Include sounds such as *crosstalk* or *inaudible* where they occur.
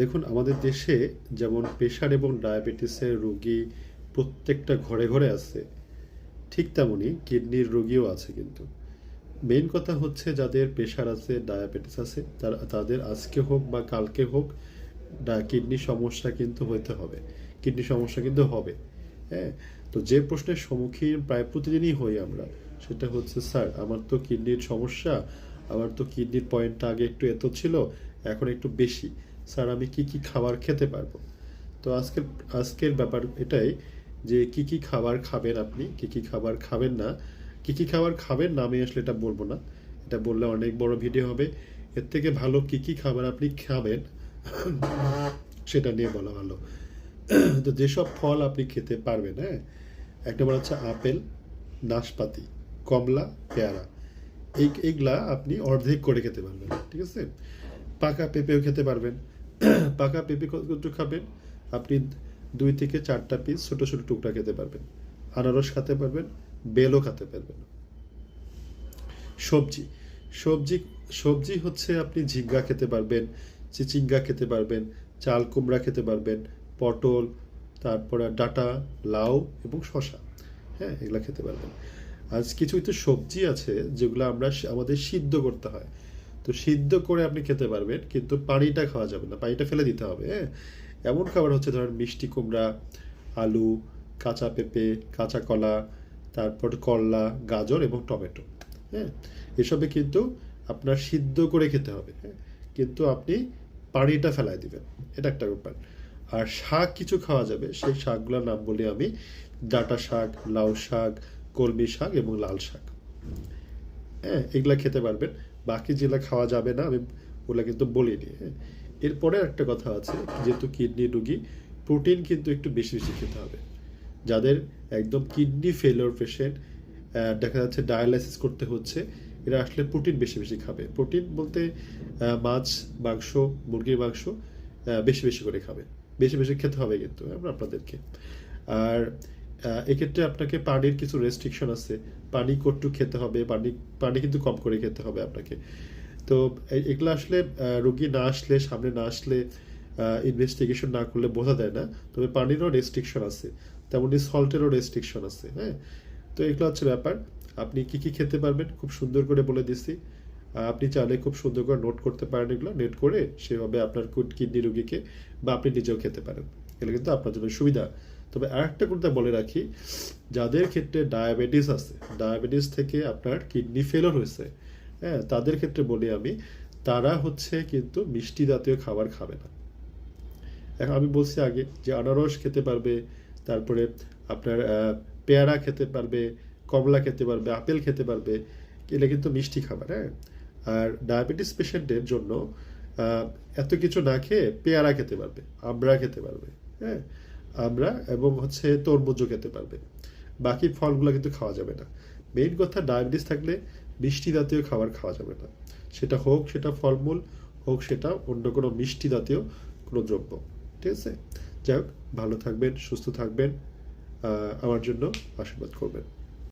দেখুন, আমাদের দেশে যেমন প্রেশার এবং ডায়াবেটিসের রোগী প্রত্যেকটা ঘরে ঘরে আছে, ঠিক তেমনই কিডনির রোগীও আছে কিন্তু। মেইন কথা হচ্ছে যাদের প্রেশার আছে, ডায়াবেটিস আছে, তারা, তাদের আজকে হোক বা কালকে হোক কিডনি সমস্যা কিন্তু হইতে হবে। কিডনি সমস্যা কিন্তু হবে হ্যাঁ? তো যে প্রশ্নের সম্মুখীন প্রায় প্রতিদিনই হই আমরা, সেটা হচ্ছে, স্যার, আমার তো কিডনির সমস্যা, আমার তো কিডনির পয়েন্টটা আগে একটু এত ছিল, এখন একটু বেশি। স্যার, আমি কি কি খাবার খেতে পারব? তো আজকের আজকের ব্যাপার এটাই যে কি কি খাবার খাবেন আপনি, কি কি খাবার খাবেন না, কি কি খাবার খাবেন না আমি আসলে এটা বলব না। এটা বললে অনেক বড় ভিডিও হবে। এর থেকে ভালো কি কি খাবার আপনি খাবেন, সেটা নিয়ে বলা ভালো। তো যেসব ফল আপনি খেতে পারবেন হ্যাঁ? একটা বলা হচ্ছে আপেল, নাশপাতি, কমলা, পেয়ারা। এই, এইগুলা আপনি অর্ধেক করে খেতে পারবেন, ঠিক আছে? পাকা পেঁপেও খেতে পারবেন। *clears throat* পাকা পেঁপে কত খাবেন। আপনি দুই থেকে চারটা পিস ছোট ছোট টুকরা খেতে পারবেন। আনারস খেতে পারবেন, বেলও খেতে পারবেন। সবজি সবজি সবজি হচ্ছে আপনি ঝিঙ্গা খেতে পারবেন, চিচিঙ্গা খেতে পারবেন, চাল কুমড়া খেতে পারবেন, পটল, তারপরে ডাটা, লাউ এবং শশা হ্যাঁ এগুলা খেতে পারবেন। আজ কিছু কিছু সবজি আছে যেগুলো আমরা আমাদের সিদ্ধ করতে হয়। তো সিদ্ধ করে আপনি খেতে পারবেন, কিন্তু পানিটা খাওয়া যাবে না, পানিটা ফেলে দিতে হবে হ্যাঁ? এমন খাবার হচ্ছে ধরেন মিষ্টি কুমড়া, আলু, কাঁচা পেঁপে, কাঁচা কলা, তারপর করলা, গাজর এবং টমেটো হ্যাঁ? এসবে কিন্তু আপনার সিদ্ধ করে খেতে হবে হ্যাঁ? কিন্তু আপনি পানিটা ফেলায় দিবেন, এটা একটা ব্যাপার। আর শাক কিছু খাওয়া যাবে, সেই শাকগুলোর নাম বলি আমি ডাটা শাক, লাউ শাক, কলমি শাক এবং লাল শাক। হ্যাঁ এগুলা খেতে পারবেন। বাকি যেগুলা খাওয়া যাবে না, আমি ওগুলা কিন্তু বলিনি হ্যাঁ। এরপরে একটা কথা আছে, যেহেতু কিডনি রুগী, প্রোটিন কিন্তু একটু বেশি বেশি খেতে হবে। যাদের একদম কিডনি ফেলিওর পেশেন্ট দেখা যাচ্ছে ডায়ালাইসিস করতে হচ্ছে, এরা আসলে প্রোটিন বেশি বেশি খাবে। প্রোটিন বলতে মাছ, মাংস, মুরগির মাংস বেশি বেশি করে খাবে। বেশি বেশি খেতে হবে কিন্তু আপনাদেরকে। আর এক্ষেত্রে আপনাকে পানির কিছু রেস্ট্রিকশন আছে। পানি কট্টু খেতে হবে, পানি পানি কিন্তু কম করে খেতে হবে আপনাকে। তো এগুলো আসলে রুগী না আসলে, সামনে না আসলে ইনভেস্টিগেশন না করলে বোঝা যায় না। তবে পানিরও রেস্ট্রিকশন আছে। তেমনি সল্টেরও রেস্ট্রিকশন আছে হ্যাঁ? তো এগুলো হচ্ছে ব্যাপার। আপনি কি কি খেতে পারবেন? খুব সুন্দর করে বলে দিছি। আপনি চাইলে খুব সুন্দর করে নোট করতে পারেন এগুলো। নেট করে সেভাবে আপনার কিডনি রুগীকে বা আপনি নিজেও খেতে পারেন। এগুলো কিন্তু আপনার জন্য সুবিধা। তবে আরেকটা কথা বলে রাখি, যাদের ক্ষেত্রে ডায়াবেটিস আছে, ডায়াবেটিস থেকে আপনার কিডনি ফেলর হয়েছে হ্যাঁ তাদের ক্ষেত্রে বলি আমি, তারা হচ্ছে কিন্তু মিষ্টি জাতীয় খাবার খাবে না। এখন আমি বলছি আগে যে আনারস খেতে পারবে, তারপরে আপনার পেয়ারা খেতে পারবে, কমলা খেতে পারবে, আপেল খেতে পারবে এটা কিন্তু মিষ্টি খাবার হ্যাঁ। আর ডায়াবেটিস পেশেন্টের জন্য এত কিছু না খেয়ে পেয়ারা খেতে পারবে, আমড়া খেতে পারবে হ্যাঁ। আমরা এবং হচ্ছে তরমুজও খেতে পারবে। বাকি ফলগুলো কিন্তু খাওয়া যাবে না। মেইন কথা ডায়াবেটিস থাকলে মিষ্টি জাতীয় খাবার খাওয়া যাবে না। সেটা হোক সেটা ফলমূল, হোক সেটা অন্য কোনো মিষ্টি জাতীয় কোনো দ্রব্য। ঠিক আছে? যাই হোক, ভালো থাকবেন, সুস্থ থাকবেন। আমার জন্য আশীর্বাদ করবেন।